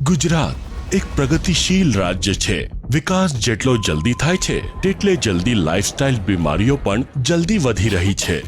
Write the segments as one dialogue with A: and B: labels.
A: ગુજરાત એક પ્રગતિશીલ રાજ્ય છે. વિકાસ જેટલો જલ્દી થાય છે, તેટલે જલ્દી લાઇફસ્ટાઇલ બીમારીઓ પણ જલ્દી વધી રહી છે.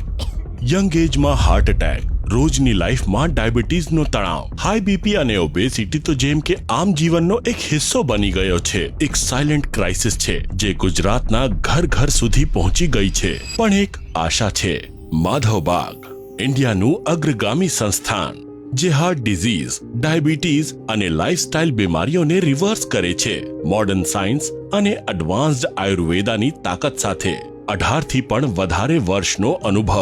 A: યંગ એજમાં હાર્ટ એટેક રોજની લાઈફમાં ડાયાબિટીસનો તણાવ હાઈ બીપી અને ઓબેસિટી તો જેમ કે આમ જીવનનો એક હિસ્સો બની ગયો છે. એક સાયલેન્ટ ક્રાઇસિસ છે, જે ગુજરાતના ઘર ઘર સુધી પહોંચી ગઈ છે. પણ એક આશા છે માધવબાગ ઇન્ડિયાનું અગ્રગામી સંસ્થાન. જે હાર્ટ ડિઝીઝ ડાયાબિટીસ અને લાઇફસ્ટાઇલ બીમારીઓને રિવર્સ કરે છે. મોડર્ન સાયન્સ અને એડવાન્સ્ડ આયુર્વેદાની તાકાત સાથે અઢારથી પણ વધારે વર્ષનો અનુભવ.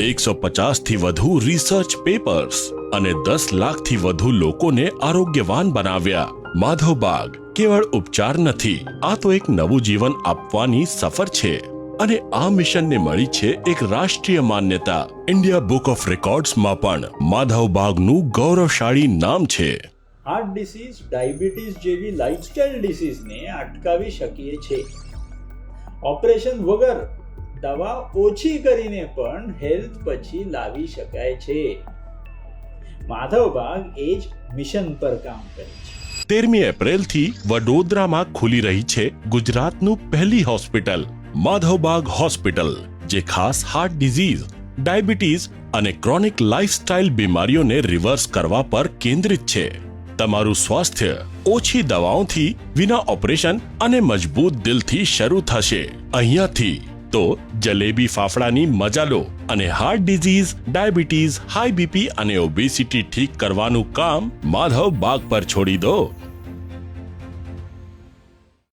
A: એકસો પચાસથી વધુ રિસર્ચ પેપર્સ અને દસ લાખથી વધુ લોકોને આરોગ્યવાન બનાવ્યા. માધવબાગ કેવળ ઉપચાર નથી, આ તો એક નવું જીવન આપવાની સફર છે. અને આ મિશનને મળી છે એક રાષ્ટ્રીય માન્યતા ઇન્ડિયા બુક ઓફ રેકોર્ડ્સમાં પણ. માધવબાગનું ગૌરવશાળી નામ છે.
B: હાર્ટ ડિસીઝ ડાયાબિટીસ જેવી લાઇફસ્ટાઇલ ડિસીઝને અટકાવી શકીએ છીએ. ઓપરેશન વગર દવા ઓછી કરીને પણ હેલ્થ પછી લાવી શકાય છે. માધવબાગ એ જ મિશન પર કામ કરે છે.
A: તેરમી એપ્રિલથી વડોદરામાં ખુલી રહી છે ગુજરાતનું પહેલી હોસ્પિટલ. માધવબાગ હોસ્પિટલ, જે ખાસ હાર્ટ ડિઝીઝ ડાયાબિટીસ અને ક્રોનિક લાઇફસ્ટાઇલ બીમારીઓને રિવર્સ કરવા પર કેન્દ્રિત છે. તમારું સ્વાસ્થ્ય ઓછી દવાઓથી વિના ઓપરેશન અને મજબૂત દિલથી શરૂ થશે. અહીંયાથી તો જલેબી ફાફડાની મજા લો અને heart disease diabetes high BP અને ઓબેસિટી ઠીક કરવાનું કામ માધવ બાગ પર છોડી દો.